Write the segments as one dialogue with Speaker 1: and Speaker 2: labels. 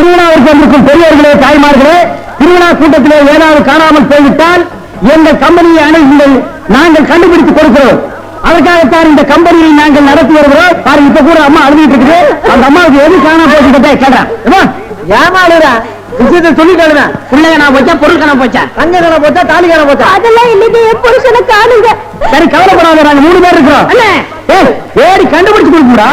Speaker 1: திருவிழாவிற்கு வந்திருக்கும் பெரியவர்களே தாய்மார்களே திருவிழா கூட்டத்திலே ஏதாவது காணாமல் போய்விட்டால் எங்கள் கம்பெனியை அணுகுங்கள். நாங்கள் கண்டுபிடித்து கொடுக்கிறோம். அதற்காகத்தான் இந்த கம்பெனியை நாங்கள் நடத்தி வருகிறோம். பாருங்க இப்ப கூட அம்மா அழுதிட்டு இருக்குது. அந்த அம்மாவுக்கு எது காணாம போச்சுக்கிட்டே கேட்கறேன் ஏமாடுறா விஷயத்தை சொல்லிட்டாளுங்க பிள்ளைங்க நான் போச்சா பொருள் காண போச்சா? தங்க காண போச்சா தாலி காண போச்சா?
Speaker 2: அதெல்லாம் இன்னைக்கு என் புருஷனை காணுங்க
Speaker 1: சரி கவலைப்படாத நாங்க மூணு பேர் இருக்கிறோம். ஏய், ஏடி கண்டுபிடிச்சு கொடுக்குடா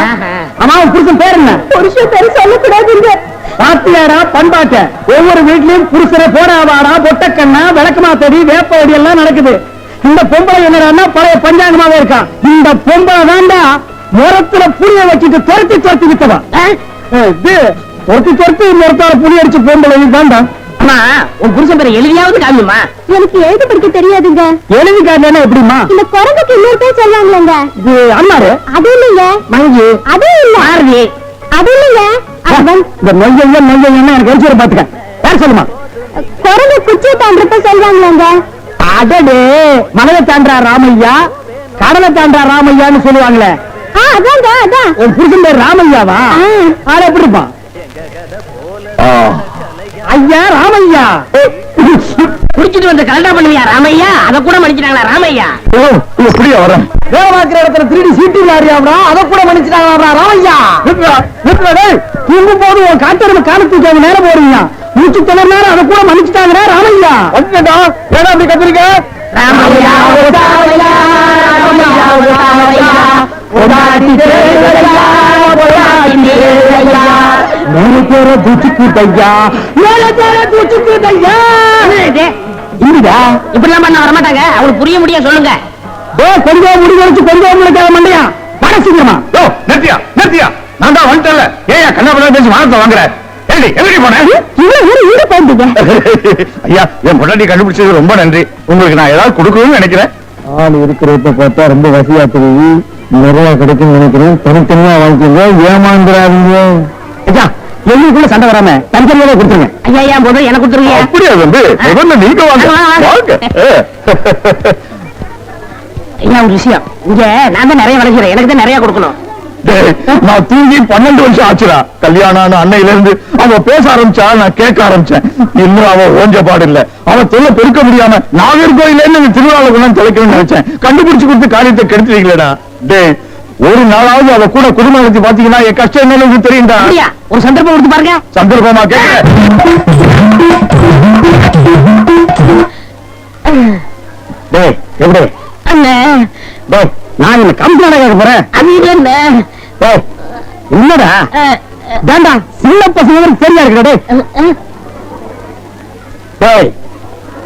Speaker 1: அம்மா உன் புருஷன் பேர் என்ன?
Speaker 2: புருஷன் பேரு சொல்லக்கூடாதுங்க.
Speaker 1: பாத்தியாரா பண்பாட்ட. ஒவ்வொரு வீட்லயும் புருஷரை போடாவாடா பொட்டக்கண்ணா விளக்கமாத்தடி வேப்படி எல்லாம் நடக்குது. இந்த பொம்பளை என்னடான்னா பழைய பஞ்சாங்கமாவே இருக்கான் இந்த பொம்பளை தாண்டா முரத்துல புளிய வச்சுட்டு துரத்தி துரத்தி வித்தவா. இது துரத்தி துரத்தி இன்னொருத்தால புளி அடிச்சு பொம்பளை தாண்டா
Speaker 3: அம்மா உன் புருஷன் பேரை எழுதியாவது காமிமா
Speaker 2: எனக்கு எழுத படிக்க தெரியாதுங்க.
Speaker 1: எழுதி காட்டலன்னா எப்படிமா
Speaker 2: இந்த குரங்குக்கு இன்னொரு பேர் சொல்லுவாங்களேங்க
Speaker 1: இது அண்ணாரு
Speaker 2: அது இல்லைங்க.
Speaker 1: மங்கி.
Speaker 2: இல்ல. அது இல்லைங்க.
Speaker 1: இந்த நொய்யங்க நொய்யங்க எனக்கு பாத்துக்க யார் சொல்லுமா?
Speaker 2: குரங்கு குச்சியை தாண்டப்ப சொல்லுவாங்களேங்க
Speaker 1: அடடே மலையை தாண்டா ராமையா? கடலை தாண்டா ராமையான்னு சொல்லுவாங்களே. உன் புருஷன் பேர் ராமையாவா?
Speaker 2: ஆ.
Speaker 1: ஆள எப்படி இருப்பான் ஐயா ராமையா.
Speaker 3: குடிச்சிட்டு வந்து கலண்டா பண்ணுவியா ராமையா? அத கூட மன்னிச்சிட்டாங்களா ராமையா?
Speaker 1: ஓ இப்படியா இடத்துல திருடி சீட்டு லாரியாவா அதை கூட மன்னிச்சுட்டாங்களா ராமையா? தூங்கும் போது உன் காட்டெருமை காலத்துக்கு அவங்க நேரம் போறீங்க. மூச்சு தொலை நேரம் அதை கூட மன்னிச்சுட்டாங்கடா ராமையா. வந்துட்டா ஏன்னா அப்படி கத்திரிக்க?
Speaker 3: ராமையா ஓ ராமையா, ஓ.
Speaker 1: மேலே பேர தூச்சுக்குதையா மேலே பேர தூச்சுக்குதையா இந்தா
Speaker 3: இப்படிலாம் பண்ண வரமாட்டாங்க. அவங்களுக்கு புரிய முடிய சொல்லுங்க.
Speaker 1: ஏ கொஞ்சம் முடி வச்சு கொஞ்சம் முளைக்காத மண்டையா வர சீக்கிரமா.
Speaker 4: நிறுத்தியா நிறுத்தியா. நான் தான் வந்துட்டல ஏயா கண்ணா பேசி வானத்தை வாங்குற? ஏடி எப்படி போன? ஐயா என் பொண்டாட்டி கண்டுபிடிச்சது ரொம்ப நன்றி. உங்களுக்கு நான் ஏதாவது கொடுக்கணும்னு நினைக்கிறேன்.
Speaker 1: ஆள் இருக்கிறத பார்த்தா ரொம்ப வசதியா தெரியுது. நிறைய கிடைக்கும் நினைக்கிறேன். தனித்தனியா வாங்கிக்கோங்க ஏமாந்துடாதீங்க ஐயா எங்களுக்குள்ள சண்டை வராம தனித்தனியாவே கொடுத்துருங்க.
Speaker 3: ஐயா ஐயா போதும்? எனக்கு கொடுத்துருங்க.
Speaker 4: அப்படியா வந்து முதல்ல நீங்க வாங்க.
Speaker 3: வாங்க, ஐயா ஒரு விஷயம். இங்க நான் தான் நிறைய வளர்க்கிறேன் எனக்கு தான் நிறைய கொடுக்கணும்.
Speaker 4: நான் தூங்கி பன்னெண்டு வருஷம் ஆச்சுடா. கல்யாணம் அன்னையில இருந்து அவ பேச ஆரம்பிச்சா நான் கேட்க ஆரம்பிச்சேன். இன்னும் அவ ஓஞ்ச பாடு இல்ல. அவ தொல்லை பெருக்க முடியாம நாகர்கோயில இருந்து திருவிழாவில் தொலைக்கணும்னு நினைச்சேன். கண்டுபிடிச்சு கொடுத்து காரியத்தை கெடுத்துட்டீங்களேடா. டேய் ஒரு நாளாவது அவ கூட குடும்பம் நடத்தி பாத்தீங்கன்னா என் கஷ்டம் என்னன்னு தெரியும்டா.
Speaker 3: ஒரு சந்தர்ப்பம் கொடுத்து பாருங்க.
Speaker 4: சந்தர்ப்பமா கேட்க
Speaker 1: எப்படி? நான் கம்பெனி போறேன்?
Speaker 3: அது இல்ல
Speaker 1: இல்லடா வேண்டா சின்ன பசங்களுக்கு சரியா இருக்கா டேய்? டேய்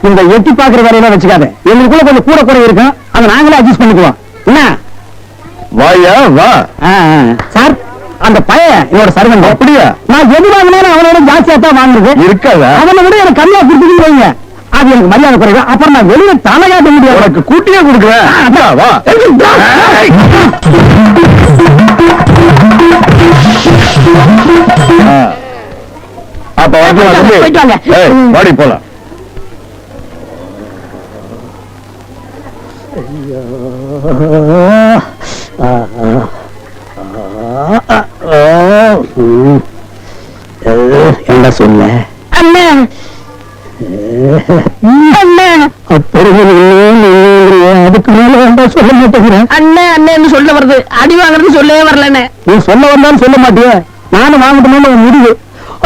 Speaker 1: இந்த எட்டி பாக்குற வேலையெல்லாம் வச்சுக்காத. எங்களுக்குள்ள கொஞ்சம் கூட குறை இருக்கும். அதை நாங்களே அட்ஜஸ்ட் பண்ணிக்குவோம். என்ன?
Speaker 4: வாயா வா.
Speaker 1: ஆ, ஆ. சார் அந்த பையன் என்னோட சர்வன்
Speaker 4: அப்படியா?
Speaker 1: நான் எது வாங்கினாலும் அவனோட ஜாஸ்தியா தான் வாங்குறது.
Speaker 4: இருக்காதா?
Speaker 1: அவனை விட எனக்கு கம்மியா வைங்க. அது எனக்கு மரியாதை குறைவு அப்புறம் நான் வெளியில தலை காட்ட முடியாது
Speaker 4: உனக்கு கூட்டியே கொடுக்குறேன். வா. அப்ப
Speaker 3: வாங்க.
Speaker 4: ஏய், வாடி போலாம்.
Speaker 1: என்ன சொல்ல?
Speaker 3: அண்ணே. அண்ணே.
Speaker 1: அதுக்கு மேல வேண்டாம் சொல்ல மாட்டேங்கிறேன்
Speaker 3: அண்ணே அண்ணேன்னு சொல்ல வருது? அடி வாங்குறது சொல்லவே வரலண்ணே.
Speaker 1: நீ சொல்ல வந்தாலும் சொல்ல மாட்டியே? நானும் வாங்கட்டுமே உன் முடிவு.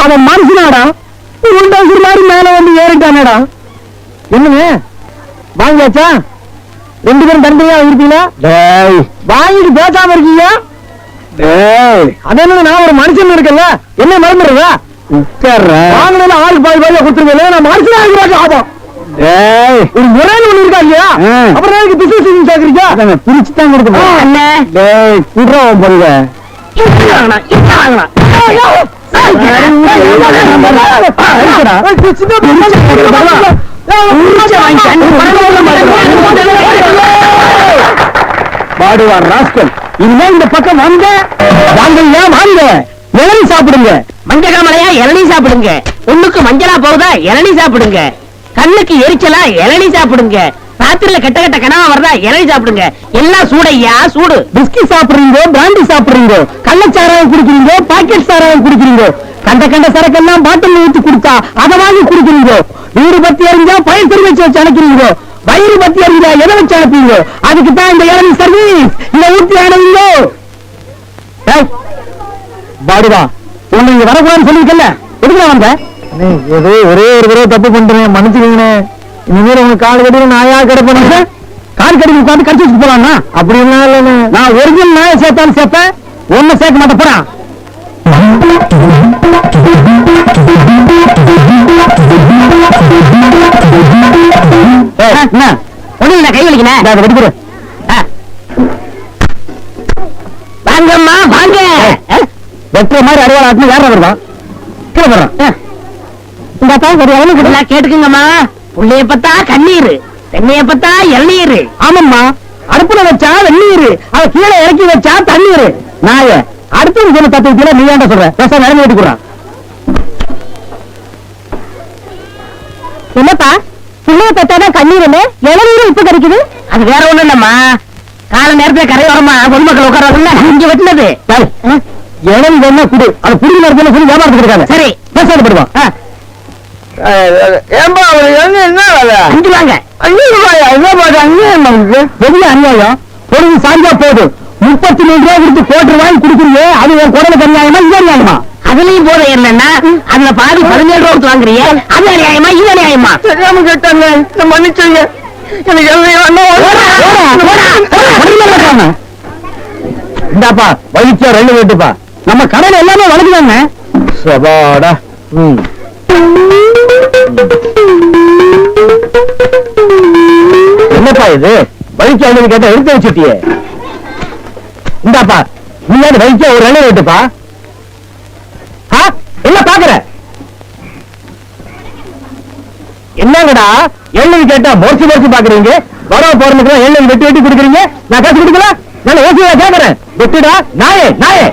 Speaker 1: அவன் மனுஷனாடா? உண்டாசுர் மாதிரி மேல வந்து ஏறிட்டானடா. என்னங்க? வாங்கியாச்சா? ரெண்டு பேரும் தனித்தனியா இருப்பீங்களா டேய். வாங்கிட்டு பேசாம இருக்கீங்க? டேய். அது என்ன நான் ஒரு மனுஷன் இருக்கல என்ன மறந்துடுறதா வாங்கினா ஆளுக்கு பாதி பாதியா கொடுத்துருங்க நான் மனுஷனா இருக்கிறாங்க ஆபம் ஒரு முறைன்னு ஒண்ணு இருக்கா இல்லையா? அப்புறம் பிசினஸ் சேர்க்கறீங்க பிரிச்சு தான் கொடுக்கணும் குடுறா உன் பொருளை
Speaker 3: இப்படி வாங்கலாம்
Speaker 1: பாடுவார் ராஸ்கல். இனிமே இந்த பக்கம் வாங்க. வாங்க வாங்க. இளநீ சாப்பிடுங்க.
Speaker 3: மஞ்சக்காமலையா இளநீ சாப்பிடுங்க. ஒண்ணுக்கு மஞ்சளா போகுதா இளநீ சாப்பிடுங்க. கண்ணுக்கு எரிச்சலா இளநீ சாப்பிடுங்க. ராத்திரில கெட்ட கெட்ட கனவா வருதா இளநீ சாப்பிடுங்க. எல்லாம் சூடையா? சூடு.
Speaker 1: பிஸ்கி சாப்பிடுறீங்க பிராண்டி சாப்பிடுறீங்க கள்ளச்சாராயம் குடிக்கிறீங்க பாக்கெட் சாராயம் குடிக்கிறீங்க கண்ட கண்ட சரக்கெல்லாம் பாட்டில் ஊத்தி கொடுத்தா அதை வாங்கி குடிக்கிறீங்க வீடு பத்தி எறிஞ்சா பயிர் திரும்பி வச்சு அனுப்புறீங்க வயிறு பத்தி எறிஞ்சா எதை வச்சு அனுப்புறீங்க அதுக்கு தான் இந்த இளநீ சர்வீஸ் இதை ஊத்தி அனுப்புங்க பாடுவா உன்னை இங்க வரக்கூடாதுன்னு சொல்லிருக்கல எதுக்கு வந்த? ஏதோ ஒரே ஒரு தடவை தப்பு பண்றேன் மன்னிச்சுக்கீங்க இனிமேல் உங்க கால் கடியில நாயா கிடப்பேன் கால் கடிக்கு உட்காந்து கடிச்சு வச்சு போலாம்னா? அப்படி இல்ல நான் ஒரிஜினல் நாயை சேர்த்தாலும் சேர்ப்பேன். ஒண்ணு சேர்க்க மாட்டேன். போறா என்ன?
Speaker 3: ஒண்ணு கை
Speaker 1: வெடிக்கிற
Speaker 3: வாங்கம்மா வாங்க.
Speaker 1: வெட்டுற மாதிரி அறுவாள் ஆட்டினா யாரா வருவா கீழே வர்றான் இந்த அப்பா ஒரு எவ்வளவு
Speaker 3: கேட்டுக்குங்கம்மா. புள்ளைய பத்தா கண்ணீர் தென்னைய பத்தா இளநீர்.
Speaker 1: ஆமாம்மா. அடுப்புல வச்சா வெந்நீர் அத கீழே இறக்கி வச்சா தண்ணீர். நாய அடுத்து சொல்லு தத்து கீழே நீ ஏன்டா சொல்ற? பேச நடந்து வெட்டி கொடுறான்
Speaker 2: என்னப்பா? பிள்ளைய பெற்றாதான் கண்ணீர் இளநீரும் இப்ப கிடைக்குது?
Speaker 3: அது வேற ஒண்ணும் இல்லம்மா. கால நேரத்துல கரையோரமா பொதுமக்கள் உட்கார்றாங்கல்ல இங்க வெட்டினது.
Speaker 1: இடம் வேணா குடு. அது புடிக்க நேரத்துல சொல்லி வியாபாரத்துக்கு இருக்காது.
Speaker 3: சரி.
Speaker 1: பேசாத போடுவான்
Speaker 4: ஏன்பா அவர்? என்ன என்ன வேலை?
Speaker 3: அஞ்சு வாங்க
Speaker 1: அநியாயம். பொழுது சாஞ்சா போதும் முப்பத்தி மூணு ரூபாய் கொடுத்து வாங்கி குடுக்குறீங்க அது உன் குடலுக்கு அநியாயமா இது
Speaker 3: அதுலயும் போதை என்னன்னா அதுல பாதி பதினேழு ரூபா கொடுத்து வாங்குறீங்க அது அநியாயமா இது அநியாயமா?
Speaker 4: தெரியாம கேட்டாங்க. என்ன மன்னிச்சுங்க எனக்கு எல்லாம்
Speaker 1: இந்தாப்பா வலிச்சா ரெண்டு வீட்டுப்பா. நம்ம கடையில எல்லாமே வளர்க்குதாங்க. சபாடா. ம். என்னப்பா இது? வலிச்சா வந்து கேட்டா எடுத்து வச்சுட்டியே. இந்தாப்பா நீங்க வலிச்சா ஒரு ரெண்டு வீட்டுப்பா. என்ன பாக்குற? என்னங்கடா எண்ணெய் கேட்டா மோசி மோசி பாக்குறீங்க? வரவ போறதுக்கு எண்ணெய் வெட்டி வெட்டி குடுக்குறீங்க? நான் காசு கொடுக்கல? நான் ஓசியா கேக்குறேன். வெட்டுடா நாயே நாயே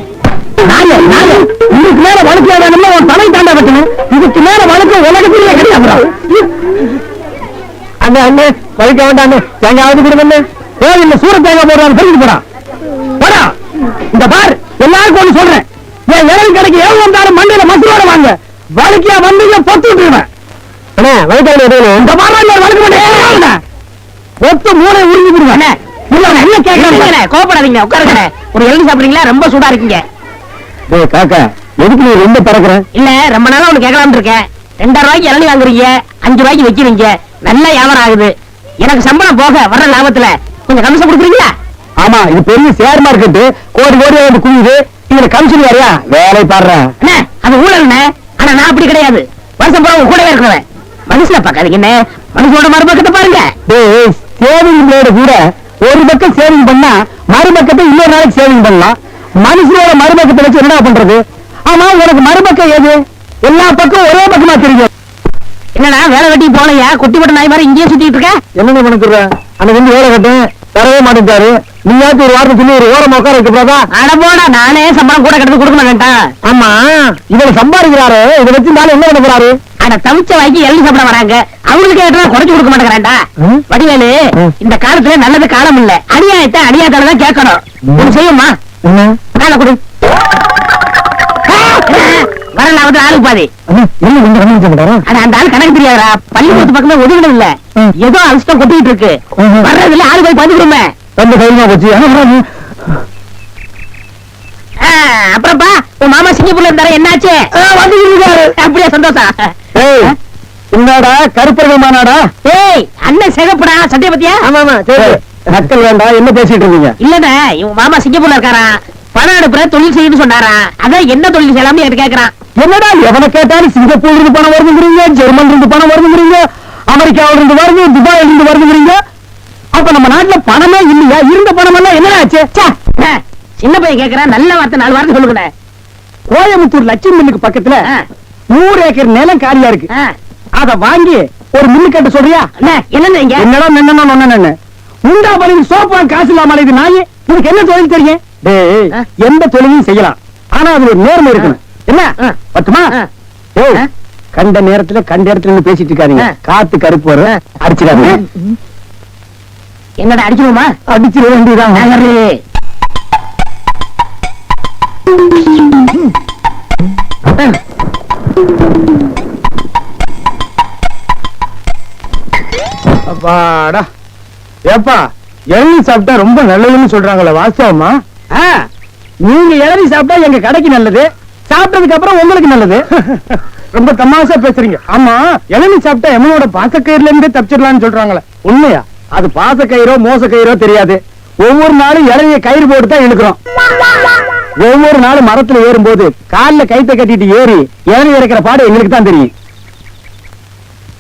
Speaker 1: நாயே நாயே. இதுக்கு மேல வழக்கு வேணும்னா உன் தலை தாண்டா வெட்டணும். இதுக்கு மேல வழக்கு உலகத்திலேயே கிடையாது அண்ணே அண்ணே வலிக்க வேண்டாம் தேங்காவது கொடுங்க கோவில்ல சூர தேங்காய் போடுறான்னு சொல்லிட்டு போறான் போடா. இந்த பார் எல்லாருக்கும் ஒண்ணு சொல்றேன். என் இடம் கிடைக்க எவ்வளவு வந்தாலும் மண்டையில மசூரோட வாங்க. வலிக்கியா வந்தீங்க பொத்து விட்டுருவேன். அண்ணே எதுவும் இந்த மாதிரி வலிக்க மாட்டேன் பொத்து மூளை உறிஞ்சு விடுவேன். என்ன கேட்கறேன்
Speaker 3: இல்லைங்க, கோபப்படாதீங்க உட்காருங்க ஒரு இளநீ சாப்பிடுறீங்களா? ரொம்ப சூடா இருக்கீங்க.
Speaker 1: காக்கா. எதுக்கு நீ ரொம்ப பறக்குற?
Speaker 3: இல்ல ரொம்ப நாளா ஒண்ணு கேட்கலாம்னு இருக்கேன். ரெண்டாயிரம் ரூபாய்க்கு இளநீ வாங்குறீங்க அஞ்சு ரூபாய்க்கு வைக்கிறீங்க நல்ல வியாபாரம் ஆகுது. எனக்கு சம்பளம் போக வர்ற லாபத்துல கொஞ்சம் கமிஷன் கொடுக்குறீங்களா?
Speaker 1: ஆமா இது பெரிய ஷேர் மார்க்கெட் கோடி கோடியா வந்து குவியுது. இதுல கமிஷன் வரையா வேலை பாடுறேன்.
Speaker 3: அண்ணே அது ஊழல்ண்ணே ஆனா நான் அப்படி கிடையாது. வருஷம் உங்க கூடவே இருக்கிறவன். மனுஷனை பார்க்காதீங்க அண்ணே மனுஷனோட மறுபக்கத்தை பாருங்க.
Speaker 1: டேய் சேவிங் பிளேடு கூட ஒரு பக்கம் சேவிங் பண்ணா மறுபக்கத்தை இன்னொரு நாளைக்கு சேவிங் பண்ணலாம். மனுஷனோட மறுபக்கத்தை வச்சு என்ன பண்றது? ஆமா உனக்கு மறுபக்கம் ஏது எல்லா பக்கம் ஒரே பக்கமா தெரியும்.
Speaker 3: என்னடா வேலை வெட்டி போனையா குட்டி போட்ட நாய் மாதிரி இங்கேயே சுத்திட்டு இருக்க?
Speaker 1: என்னங்க பண்ணுக்குற அன்னைக்கு வந்து வேலை கட்டேன் தரவே மாட்டேங்காரு நீயாச்சும் ஒரு வாரத்தை சொல்லி ஒரு ஓரம் உட்கார வைக்கப்படாதா
Speaker 3: அட போடா நானே சம்பளம் கூட கிடந்து கொடுக்க மாட்டேன்டா
Speaker 1: ஆமா. இவரு சம்பாதிக்கிறாரு. இதை வச்சு நாளை என்ன பண்ண போறாரு?
Speaker 3: அட தவிச்ச வாய்க்கு எள்ளி சாப்பிட வராங்க. அவங்களுக்கு கேட்டா குறைச்சு கொடுக்க மாட்டேங்கிறான்டா.
Speaker 1: ம்.
Speaker 3: வடிவேலு. இந்த காலத்துல நல்லது காலம் இல்ல அநியாயத்தை அநியாயத்தால தான் கேட்கணும். செய்யுமா
Speaker 1: என்ன?
Speaker 3: காலை கொடு. வர லாபத்துல ஆளுக்கு பாதி அந்த ஆள் கணக்கு தெரியாதா பள்ளிக்கூடத்து பக்கமே ஒதுங்கினது இல்ல. ஏதோ அரிசிட்டம் கொட்டிட்டு இருக்கு. வர்றதுல ஆளு போய் பாத்து கொடுமே
Speaker 1: ரொம்ப தைரியமா போச்சு.
Speaker 3: அப்புறம்ப்பா உன் மாமா சிங்கப்பூர்ல இருந்தாரு? என்னாச்சு?
Speaker 1: வந்து இருக்காரு.
Speaker 3: அப்படியே சந்தோஷம்.
Speaker 1: என்னடா கருப்பர்கள் மாநாடா?
Speaker 3: ஏய் அண்ணன் சிகப்புடா சட்டைய பத்தியா
Speaker 1: ஆமா ஆமா சரி. நக்கல் வேண்டாம் என்ன பேசிட்டு இருந்தீங்க
Speaker 3: இல்லண்ணே இவன் மாமா சிங்கப்பூர்ல இருக்காராம் பணம் அனுப்புற தொழில் செய்யணும்னு சொன்னாரா? அதான் என்ன தொழில் செய்யலாம்னு என்கிட்ட கேக்குறான்.
Speaker 1: என்னடா எவனை கேட்டாலும் சிங்கப்பூர்ல இருந்து பணம் வருதுங்கிறீங்க ஜெர்மன்ல இருந்து பணம் வருதுங்கிறீங்க அமெரிக்காவில இருந்து வருது துபாயில இருந்து வருதுங்கிறீங்க. அப்ப நம்ம நாட்டுல பணமே இல்லையா? இருந்த பணம் எல்லாம் என்ன ஆச்சு
Speaker 3: சின்ன பையன் கேக்குறான் நல்ல வார்த்தை நாலு வார்த்தை சொல்லுங்க
Speaker 1: கோயம்புத்தூர் லட்சுமி மில்லுக்கு பக்கத்துல நூறு ஏக்கர் நிலம் காலியா இருக்கு. அத வாங்கி ஒரு மில்லு கட்ட சொல்றியா? என்னடா நின்னா ஒண்ணு உண்டா பலி சோப்பா காசு இல்லாம இது நாயே. உனக்கு என்ன தொழில் தெரியும்? டேய். எந்த தொழிலும் செய்யலாம். ஆனா அது ஒரு நேர்மை இருக்கணும். என்ன. பத்துமா. கண்ட நேரத்துல கண்ட இடத்துல இருந்து பேசிட்டு இருக்காதீங்க. காத்து கருப்பு வரும். அடிச்சிடாதீங்க.
Speaker 3: என்னடா அடிக்கணுமா?
Speaker 1: அடிச்சிட வேண்டியதான்
Speaker 5: அப்பாடா. ஏப்பா இளநீ சாப்பிட்டா ரொம்ப நல்லதுன்னு சொல்றாங்களே வாஸ்தவமா? நீங்க இளநீ சாப்பிட்டா எங்க கடைக்கு நல்லது சாப்பிட்டதுக்கு அப்புறம் உங்களுக்கு நல்லது. ரொம்ப தமாஷா பேசுறீங்க. ஆமா இளநீ சாப்பிட்டா எமனோட பாசக்கயிறுல இருந்தே தப்பிச்சிடலாம்னு சொல்றாங்களே. உண்மையா? அது பாசக்கயிறோ மோசக்கயிறோ தெரியாது. ஒவ்வொரு நாளும் இளநிய கயிறு போட்டு தான் இழுக்கிறோம். ஒவ்வொரு நாளும் மரத்துல ஏறும்போது கால்ல கைத்த கட்டிட்டு ஏறி இளநீ இறக்கிற பாடு எங்களுக்கு தான் தெரியும்.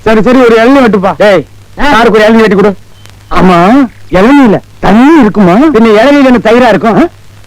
Speaker 5: சரி சரி ஒரு இளநீ வெட்டுப்பா. டேய் யாருக்கு ஒரு இளநீ வெட்டி கொடு. ஆமா இளநீல தண்ணி இருக்குமா? பின்ன இளநீல தயிரா இருக்கும்?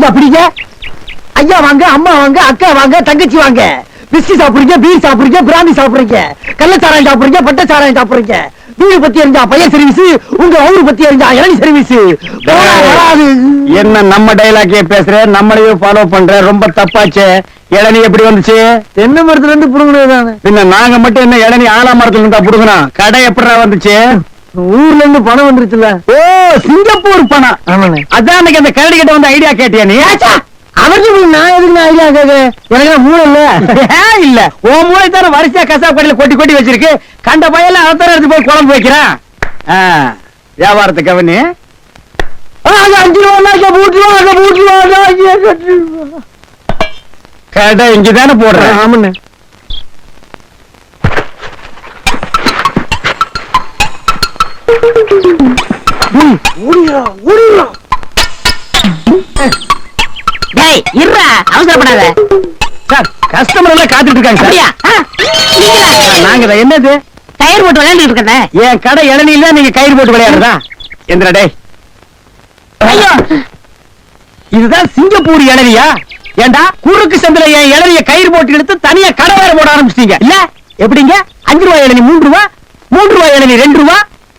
Speaker 5: ஐயா பிடிங்க. ஐயா வாங்க அம்மா வாங்க அக்கா வாங்க தங்கச்சி வாங்க. பிஸ்கி சாப்பிடுறீங்க பீர் சாப்பிடுறீங்க பிராந்தி சாப்பிடுறீங்க. கள்ளச்சாராயம் சாப்பிடுறீங்க பட்டச்சாராயம் சாப்பிடுறீங்க. வீடு பத்தி எரிஞ்சா பையன் சர்வீஸ் உங்க ஊரு பத்தி எரிஞ்சா இளநி சர்வீஸ்
Speaker 1: என்ன நம்ம டைலாக்கே பேசுற? நம்மளையும் ஃபாலோ பண்ற? ரொம்ப தப்பாச்சே. இளநீ எப்படி வந்துச்சு?
Speaker 5: தென்னை மரத்துல இருந்து புடுங்கினது
Speaker 1: பின்ன நாங்க மட்டும் என்ன இளநீ ஆலா மரத்துல இருந்தா புடுங்கணும் கடை எப்படிடா வந்துச்சு?
Speaker 5: ஊர்ல இருந்து பணம் வந்துருச்சுல
Speaker 1: ஓ சிங்கப்பூர் பணம்.
Speaker 5: ஆமாண்ணே.
Speaker 1: அதான் அன்னைக்கு அந்த கரடி கிட்ட வந்து ஐடியா கேட்டியா நீ?
Speaker 5: அவருக்கு நான் எதுக்கு ஐடியா கேக்குறேன் எனக்கு மூளை இல்ல.
Speaker 1: இல்ல. உன் மூளை தானே வரிசையா கசாப் கடையில கொட்டி கொட்டி வச்சிருக்கு. கண்ட பையல அதான் எடுத்து போய் குழம்பு வைக்கிறான். வியாபாரத்தை கவனி.
Speaker 5: ஆ, அது அஞ்சு ரூபா பூட்டுருவா அங்க பூட்டுருவா
Speaker 1: கடை இங்கதானே போடுறேன்
Speaker 5: ஆமாண்ணே. ஓடிடுறா ஓடிடுறா.
Speaker 3: டேய் இருடா அவசரப்படாத.
Speaker 1: சார் கஸ்டமர் எல்லாம் காத்துட்டு இருக்காங்க
Speaker 3: அப்படியா?
Speaker 1: சார்
Speaker 3: ஆ, நீங்களா?
Speaker 1: ஆ, நாங்க தான் என்னது?
Speaker 3: டயர் போட்டு விளையாண்டுட்டு இருக்கேன்
Speaker 1: என் கடை இளநீல நீங்க கயிறு போட்டு விளையாடுறதா? எந்திரா டேய்.
Speaker 3: ஐயோ.
Speaker 1: இதுதான் சிங்கப்பூர் இளநியா? ஏண்டா குறுக்கு சந்தில என் இளநிய கயிறு போட்டு எடுத்து தனியா கடை வேற போட ஆரம்பிச்சிட்டீங்க. இல்ல எப்படிங்க? அஞ்சு ரூபாய் இளநி மூன்று ரூபா? மூன்று ரூபாய் இளநி ரெண்டு ரூபா?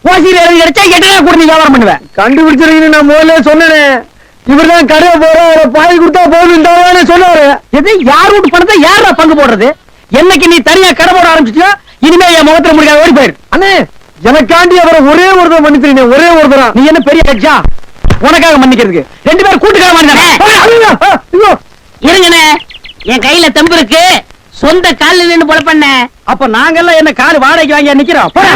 Speaker 1: ஓசியில் இளநி கிடைச்சா எட்டு ரூபா கூட நீ வியாபாரம் பண்ணுவேன்.
Speaker 5: கண்டுபிடிச்சிருக்கீங்க நான் முதல்ல சொன்னேனே. இவர்தான் கடையை போற பாய் கொடுத்தா போதும் சொன்னாரு.
Speaker 1: எது யார் வீட்டு பணத்தை யாரா பங்கு போடுறது? என்னைக்கு நீ தனியா கடை போட ஆரம்பிச்சிட்டியோ இனிமே என் முகத்துல முடிக்காத ஓடி போயிரு.
Speaker 5: அண்ணே எனக்காண்டி அவரை ஒரே ஒரு தடவை மன்னிச்சிருங்க ஒரே ஒரு தடவை
Speaker 1: நீ என்ன பெரிய கட்சா உனக்காக மன்னிக்கிறதுக்கு. ரெண்டு பேரும் கூட்டுக்கார மன்னிக்கிறேன்
Speaker 3: இருங்கண்ணே. என் கையில தெம்பு இருக்கு. சொந்த கால்ல நின்னு பொழ பண்ண
Speaker 1: அப்ப நாங்கெல்லாம் என்ன காரு வாடகைக்கு வாங்கி நிக்கிறோம்? போடா.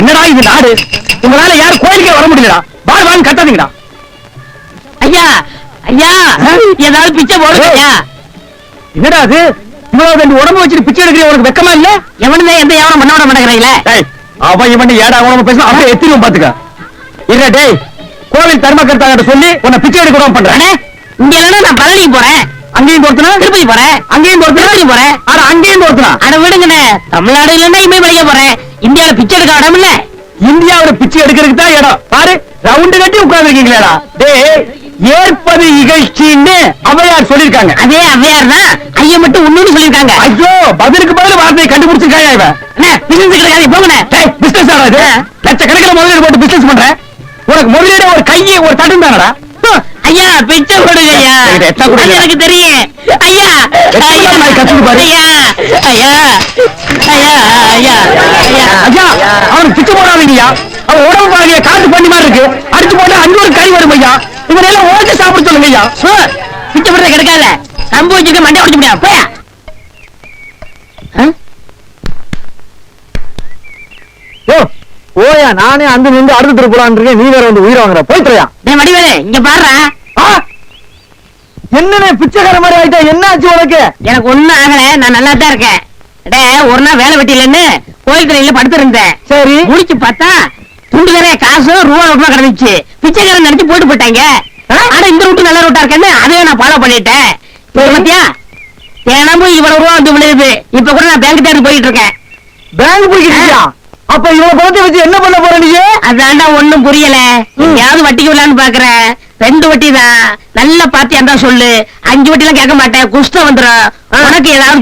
Speaker 1: என்னடா இது நாடு? உங்களால யாரும் கோயிலுக்கே வர முடியலடா. வாழ் வாழ் கட்டாதீங்கடா
Speaker 3: ஐயா ஐயா ஏதாவது பிச்சை போடுங்க
Speaker 1: என்னடா அது? இவ்வளவு ரெண்டு உடம்பு வச்சுட்டு பிச்சை எடுக்கிற உனக்கு வெக்கமா இல்ல?
Speaker 3: எவனுதான் எந்த எவனும் பண்ண விட மாட்டேங்கிறீங்களே.
Speaker 1: அவன் இவன் ஏடா உனக்கு பேச அப்படியே எத்திரும் பாத்துக்க. இல்ல டேய் கோவில் தர்மகர்த்தாங்கிட்ட சொல்லி உன்னை பிச்சை எடுக்க பண்றேன்.
Speaker 3: இங்க நான் பழனிக்கு போறேன்.
Speaker 1: அங்கேயும் பொறுத்தனா
Speaker 3: திருப்பதி போறேன்.
Speaker 1: அங்கேயும் பொறுத்தனா
Speaker 3: திருப்பதி போறேன்.
Speaker 1: ஆனா அங்கேயும் பொறுத்தனா
Speaker 3: அட விடுங்கண்ணே. தமிழ்நாடு இல்லைன்னா இமயமலைக்கு போறேன் இந்தியாவில பிச்சை எடுக்க இடம் இல்ல.
Speaker 1: இந்தியாவுல பிச்சை எடுக்கிறதுக்கு தான் இடம். பாரு ரவுண்டு கட்டி உட்கார்ந்துருக்கீங்களா டேய் ஏற்பது இகழ்ச்சின்னு அவையார் சொல்லிருக்காங்க
Speaker 3: அதே அவ்வையார் தான் ஐயா மட்டும் உண்மைன்னு சொல்லியிருக்காங்க.
Speaker 1: ஐயோ பதிலுக்கு பதில் வார்த்தையை கண்டுபிடிச்சிருக்காயா இவன்?
Speaker 3: பிசினஸ் கிடைக்காது போங்கண்ணே.
Speaker 1: டேய் பிசினஸ் ஆனா இது. லட்சக்கணக்கில் முதலீடு போட்டு பிசினஸ் பண்றேன் உனக்கு முதலீடு ஒரு கையை ஒரு தட்டும் தானடா?
Speaker 3: ஐயா பிச்சை கொடுங்க? ஐயா எனக்கு தெரியும். ஐயா ஐயா
Speaker 1: கத்துக்கு பாரு.
Speaker 3: ஐயா ஐயா ஐயா ஐயா ஐயா.
Speaker 1: ஐயா அவனுக்கு பிச்சை போடாதீங்கய்யா. அவன் உடம்பு பாருங்க காட்டு பண்ணி மாதிரி இருக்கு. அடிச்சு போட்டு அஞ்சு ஒரு கறி வரும் ஐயா. இவன் எல்லாம் ஓட்டு சாப்பிட சொல்லுங்க ஐயா
Speaker 3: பிச்சை போடுறது கிடைக்காதுல கம்பு வச்சுட்டு மண்டை உடைச்சு முடியாது. போயா.
Speaker 5: யோ ஓயா நானே அந்த நின்று அடுத்த தெரு போலான்னு இருக்கேன். நீ வேற வந்து உயிரை வாங்குற. போயிட்டுறியா
Speaker 3: டேய் வடிவேலு இங்க பாருடா.
Speaker 5: என்னண்ணே பிச்சைக்கார மாதிரி ஆயிட்டா? என்ன ஆச்சு உனக்கு?
Speaker 3: எனக்கு ஒண்ணும் ஆகல. நான் நல்லா தான் இருக்கேன். டே ஒரு நாள் வேலை வெட்டிலன்னு கோயில் கடையில படுத்திருந்தேன்.
Speaker 5: சரி.
Speaker 3: முடிச்சு பார்த்தா துண்டு நிறைய காசு ரூபா நோட்டுமா கிடந்துச்சு. பிச்சைக்காரன் நினைச்சு போட்டு போட்டாங்க ஆனா இந்த ரூட்டு நல்ல ரூட்டா இருக்கேன்னு அதையும் நான் ஃபாலோ பண்ணிட்டேன். பாத்தியா? தினமும் இவ்வளவு ரூபா வந்து விழுது. இப்ப கூட நான் பேங்க் தேடி போயிட்டு இருக்கேன்.
Speaker 5: பேங்க் பிடிக்கிறியா அப்ப இவ்வளவு பணத்தை வச்சு என்ன பண்ண போற நீ?
Speaker 3: அதான்டா ஒண்ணும் புரியல. எங்கேயாவது வட்டிக்கு விடலான்னு பாக்குறேன் ரெண்டு வட்டி தான். நல்ல இருந்தா சொல்லு. அஞ்சு வட்டி எல்லாம் கேட்க மாட்டேன். குஷ்டம் வந்துடும் உனக்கு ஏதாவது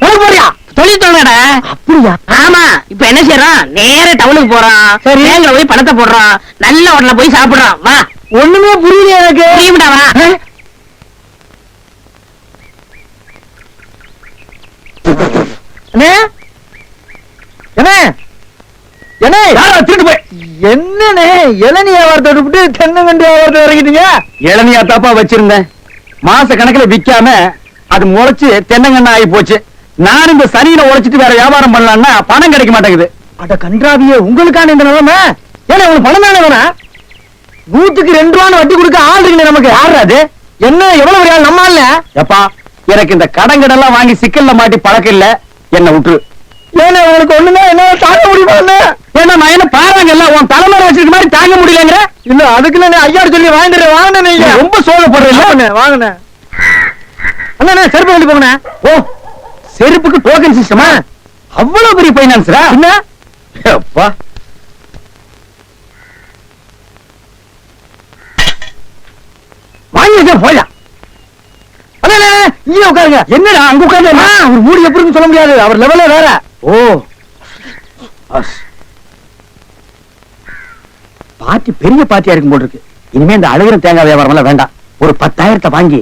Speaker 5: உனக்கு போறியா
Speaker 3: தொழில் தொடங்கடா.
Speaker 5: அப்படியா?
Speaker 3: ஆமா. இப்ப என்ன செய்யறோம்? நேர டவுனுக்கு போறோம். பேங்க்ல போய் பணத்தை போடுறோம். நல்ல ஹோட்டல்ல போய் சாப்பிடுறோம். வா.
Speaker 5: ஒண்ணுமே புரியல எனக்கு.
Speaker 3: புரியும்டா வா.
Speaker 5: ஆ? அண்ணே அண்ணே அண்ணே
Speaker 1: யாரா திருட்டு போய்
Speaker 5: என்னண்ணே? இளநீ வியாபாரத்தை விட்டு தென்னங்கண்டு வியாபாரத்தை இறங்கிட்டீங்க
Speaker 1: இளநியா தாப்பா வச்சிருந்தேன். மாச கணக்குல விக்காம அது முளைச்சு தென்னங்கண்ணா ஆகி போச்சு. நான் இந்த சனியில உழைச்சிட்டு வேற வியாபாரம் பண்ணலாம்னா பணம் கிடைக்க மாட்டேங்குது.
Speaker 5: அட கன்றாவியே உங்களுக்கான இந்த நிலைமை? ஏன்னா உங்களுக்கு பணம் தானே வேணா நூத்துக்கு ரெண்டு ரூபான்னு வட்டி கொடுக்க ஆள் இருக்குண்ணே நமக்கு.
Speaker 1: யாரு அது?
Speaker 5: என்ன எவ்வளவு பெரிய ஆள் நம்ம
Speaker 1: எப்பா எனக்கு இந்த கடங்கடெல்லாம் வாங்கி சிக்கல்ல மாட்டி பழக்கம் இல்ல. என்ன விட்டுரு.
Speaker 5: ஏன்னா உங்களுக்கு ஒண்ணுமே என்ன தாங்க முடியுமா என்ன
Speaker 1: ஏன்னா நான் என்ன பாருங்க இல்ல உன் தலைமுறை வச்சிருக்க மாதிரி தாங்க முடியலங்கிற?
Speaker 5: இல்ல அதுக்கு நான் ஐயாடு சொல்லி வாங்கிட்டு வாங்கினேன்
Speaker 1: நீ
Speaker 5: நீங்க.
Speaker 1: ரொம்ப
Speaker 5: வாங்கண்ணே அண்ணா செருப்பு வண்டி போங்கண்ணே.
Speaker 1: ஓ செருப்புக்கு டோக்கன் சிஸ்டமா அவ்வளவு பெரிய பைனான்ஸ்ரா
Speaker 5: என்ன?
Speaker 1: அப்பா
Speaker 5: வாங்கி வச்சா போயா அண்ணா அண்ணா, அண்ணா, இங்கே உட்காருங்க.
Speaker 1: என்னடா அங்க
Speaker 5: அவர் மூடி எப்படின்னு சொல்ல முடியாது. அவர் லெவலே வேற.
Speaker 1: ஓ. பாட்டி பெரிய பாட்டியா இருக்கும் போல் இருக்கு. இனிமே இந்த அழுகிற தேங்காய் வியாபாரம் எல்லாம் வேண்டாம். ஒரு பத்தாயிரத்தை வாங்கி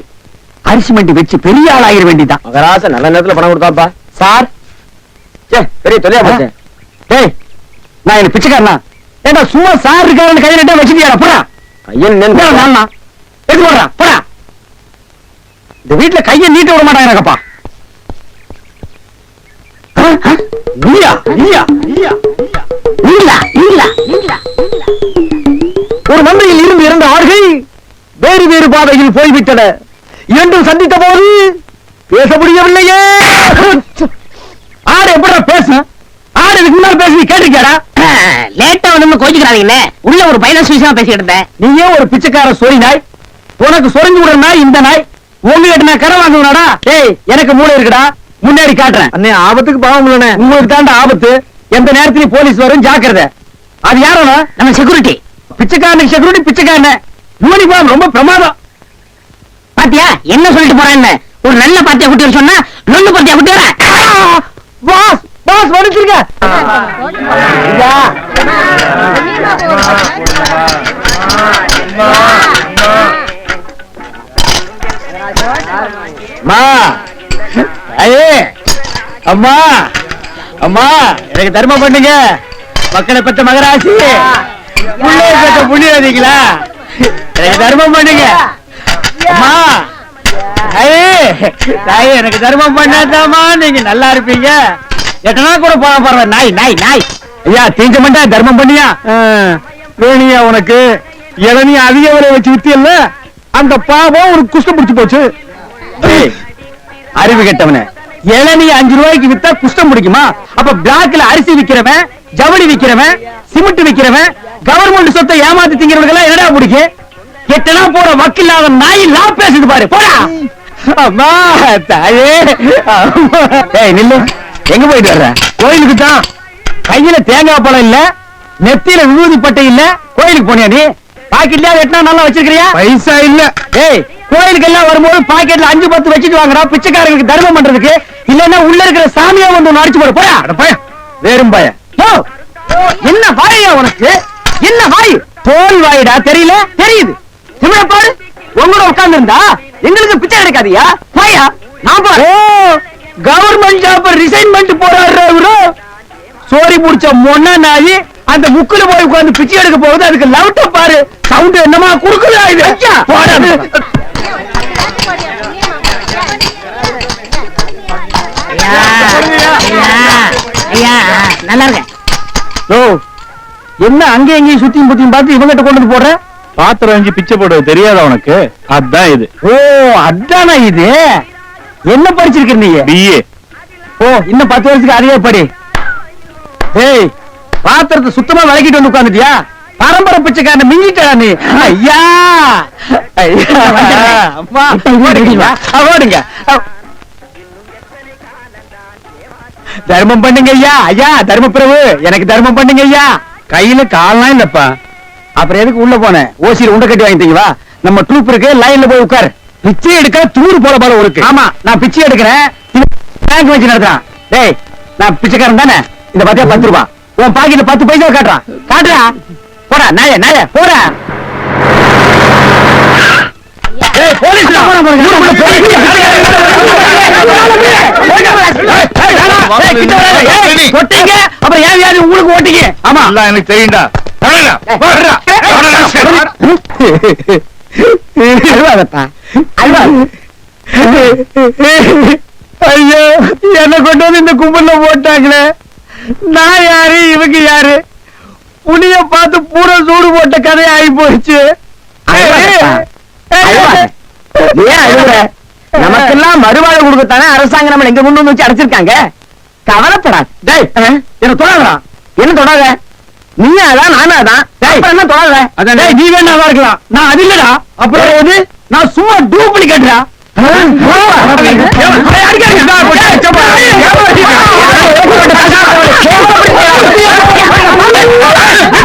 Speaker 1: அரிசி மண்டி வச்சு பெரிய ஆள் ஆகிட வேண்டியதான்
Speaker 5: மகராச நல்ல நேரத்துல பணம் கொடுத்தாப்பா.
Speaker 1: சார். பெரிய போச்சு. டேய் நான் என்ன பிச்சைக்காரனா? ஏண்டா சும்மா சார் இருக்காருன்னு கையில நட்டா வச்சுட்டியாடா? போடா.
Speaker 5: ஐயன்
Speaker 1: போடா, நானா எடுத்து போடுறா போடா? இந்த வீட்டுல கையை நீட்ட விட மாட்டாங்க எனக்கப்பா. நீயா நீயா நீயா.
Speaker 3: நீங்களா
Speaker 5: ஒரு மந்தையில் இருந்து இரண்டு ஆடுகள் வேறு வேறு பாதையில் போய்விட்டன. இரண்டும் சந்தித்த போது பேச முடியவில்லையே.
Speaker 1: ஆடு எப்படா பேச? ஆடு இதுக்கு முன்னாடி பேசி கேட்டிருக்கியாடா?
Speaker 3: லேட்டா வந்து கோச்சுக்கிறாங்கண்ணே உள்ள ஒரு பைனான்ஸ் விஷயமா பேசிக்கிட்டு இருந்தேன்.
Speaker 1: நீயே ஒரு பிச்சைக்கார சொறி நாய்? உனக்கு சொரிஞ்சு விடுற நாய் இந்த நாய். உங்ககிட்ட நான் கடன் வாங்குவனாடா? ஏய் எனக்கு மூளை இருக்குடா. முன்னாடி காட்டுறேன்.
Speaker 5: அண்ணே ஆபத்துக்கு பாவம் இல்லனே
Speaker 1: உங்களுக்கு தாண்ட ஆபத்து. எந்த நேரத்திலயும் போலீஸ் வரும் ஜாக்கிரதை. அது யாரோனா
Speaker 3: நம்ம செக்யூரிட்டி
Speaker 1: பிச்சைக்காரனுக்கு செக்யூரிட்டி பிச்சைக்காரன். யூனிஃபார்ம் ரொம்ப பிரமாதம்.
Speaker 3: பாத்தியா என்ன சொல்லிட்டு போறேன்னு? ஒரு நல்ல பாத்தியா குட்டி சொன்னா நொண்ணு பாத்தியா குட்டி வர?
Speaker 5: பாஸ் பாஸ் வந்துருங்க
Speaker 1: அம்மா. அம்மா எனக்கு தர்மம் பண்ணுங்க. மக்களை பெற்ற மகராசி. புள்ளைய பெற்ற புண்ணியவதிங்களா எனக்கு தர்மம் பண்ணுங்க. அம்மா தாயே எனக்கு தர்மம் பண்ணாதாம்மா. நீங்க நல்லா இருப்பீங்க. எட்டனா கூட போக போற நாய் நாய் நாய். ஐயா தீஞ்ச மாட்டா தர்மம் பண்ணியா? வேணியா உனக்கு? இளநீ அதிக விலை வச்சு வித்தியல்ல அந்த பாவம் ஒரு குஷ்டம் பிடிச்சு போச்சு. அறிவு கெட்டவனே. இளநீ அஞ்சு ரூபாய்க்கு வித்தா குஷ்டம் பிடிக்குமா? அப்ப பிளாக்ல அரிசி விக்கிறவன் ஜவுளி விக்கிறவன் சிமெண்ட் விக்கிறவன் கவர்மெண்ட் சொத்தை ஏமாத்தி திங்கிறவங்க என்னடா பிடிக்கும் எட்டனா போற வக்கில்லாத நாய் லா பேசுது பாரு போடா. அம்மா தாயே. ஏய் நில்லு. எங்க போயிட்டு வர்ற? கோயிலுக்கு தான். கையில தேங்காய் பழம் இல்ல நெத்தியில விபூதி பட்டை இல்ல கோயிலுக்கு போனியா நீ? பாக்கெட்லயா வெட்டினா நல்லா வச்சிருக்கிறியா? பைசா இல்ல. ஏய் கோயிலுக்கு எல்லாம் வரும்போது பாக்கெட்ல அஞ்சு பத்து வச்சுட்டு வாங்குறா பிச்சைக்காரங்களுக்கு தர்மம் பண்றதுக்கு. இல்லன்னா உள்ள இருக்கிற சாமியா வந்து அடிச்சு போடு. போயா பய. வேறும் பய. என்ன வாயா உனக்கு? என்ன வாய்? தோல் வாயிடா தெரியல? தெரியுது. பாரு. உங்களோட உட்கார்ந்து இருந்தா எங்களுக்கு பிச்சை கிடைக்காதியா வாயா. நான் பாரு. கவர்மெண்ட் ஜாப் ரிசைன் பண்ணிட்டு போறாரு இவரு. சோரி முடிச்ச மொன்ன நாயி அந்த முக்குல போய் உட்கார்ந்து பிச்சை எடுக்க போகுது. அதுக்கு லவுட்ட பாரு. சவுண்ட் என்னமா குடுக்குதா இது? போடா.
Speaker 3: ஐயா ஐயா ஐயா நல்லா இருக்க
Speaker 1: ஓ என்ன அங்க எங்கேயும் சுத்தியும் புத்தியும் பார்த்து இவங்கிட்ட கொண்டு வந்து போடுற?
Speaker 4: பாத்திரம் அஞ்சு பிச்சை போடுவது தெரியாதா உனக்கு? அதான் இது.
Speaker 1: ஓ அதானா இது? என்ன படிச்சிருக்க நீ?
Speaker 4: பிஏ
Speaker 1: ஓ இன்னும் பத்து வருஷத்துக்கு அதே படி. ஏய் பாத்திரத்தை சுத்தமா விளக்கிட்டு வந்து உட்காந்துட்டியா பரம்பரை பிச்சைக்காரன் மிஞ்சிட்டா நீ. ஐயா. ஐயா. ஓடுங்க தர்மம் பண்ணுங்க ஐயா. ஐயா தர்ம பிரபு. எனக்கு தர்மம் பண்ணுங்க ஐயா. கையில கால்லாம் இல்லப்பா. அப்புறம் எதுக்கு உள்ள போனேன்? ஓசியில் உண்டை கட்டி வாங்கிட்டீங்க வா. நம்ம ட்ரூப் இருக்கு லைன்ல போய் உட்கார். பிச்சை எடுக்க தூர் போல போல இருக்கு ஆமா நான் பிச்சை எடுக்கிறேன். பேங்க் வச்சு நடத்துறான். டேய் நான் பிச்சைக்காரன் தானே. இந்த பத்தியா பத்து ரூபா. உன் பாக்கெட்ல பத்து பைசா காட்டுறான். காட்டுறா. போடா நாய நாய போடா
Speaker 4: எனக்கு
Speaker 1: அழுவாது ஐயோ என்ன கொண்டு வந்து இந்த கும்பல்ல போட்டாங்களே நான் யாரு இவங்க யாரு புனிய பார்த்து பூரா சூடு போட்ட கதை ஆகி போச்சு நமக்கெல்லாம் மறுவாழ்வு கொடுக்கத்தானே அரசாங்கம் நம்ம எங்க கொண்டு வந்து வச்சு அடைச்சிருக்காங்க கவலைப்படாது டேய் என்ன தொடாதடா என்ன தொடாத நீ அதான் நானும் அதான் என்ன தொடாத
Speaker 4: அதான்
Speaker 1: டேய், நீ வேணா இருக்கலாம் நான் அது இல்லடா அப்புறம் எது நான் சும்மா டூப்ளிகேட்ரா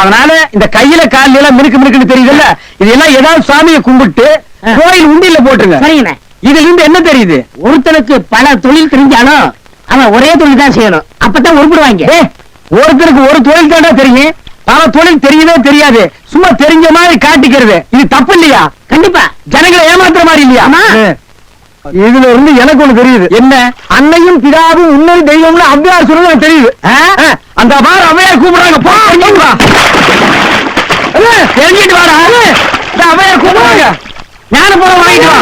Speaker 1: அதனால இந்த கையில கால்ல எல்லாம் மினுக்கு மினுக்குன்னு தெரியுதுல்ல? இதெல்லாம் ஏதாவது சாமியை கும்பிட்டு. கோயில் உண்டியில போட்டுருங்க.
Speaker 3: சரிங்கண்ணே.
Speaker 1: இதுல இருந்து என்ன தெரியுது?
Speaker 3: ஒருத்தனுக்கு பல தொழில் தெரிஞ்சாலும் அவன் ஒரே தொழில் தான் செய்யணும். அப்பதான் உருப்பிடுவாங்க.
Speaker 1: ஒருத்தருக்கு ஒரு தொழில் தாண்டா தெரியும். பல தொழில் தெரியவே தெரியாது. சும்மா தெரிஞ்ச மாதிரி காட்டிக்கிறது. இது தப்பு இல்லையா?
Speaker 3: கண்டிப்பா.
Speaker 1: ஜனங்களை ஏமாத்துற மாதிரி இல்லையா. இதுல இருந்து எனக்கு ஒண்ணு தெரியுது. என்ன? அன்னையும் பிதாவும் உண்மை தெய்வம்னு அவ்வையார் எனக்கு தெரியுது? அந்த மாதிரி அவ்வையார் கூப்பிடுறாங்க. போ தெரிஞ்சுட்டு வாடா. அவ்வையார் கூப்பிடுறாங்க. ஞான பழம் வாங்கிட்டு வா.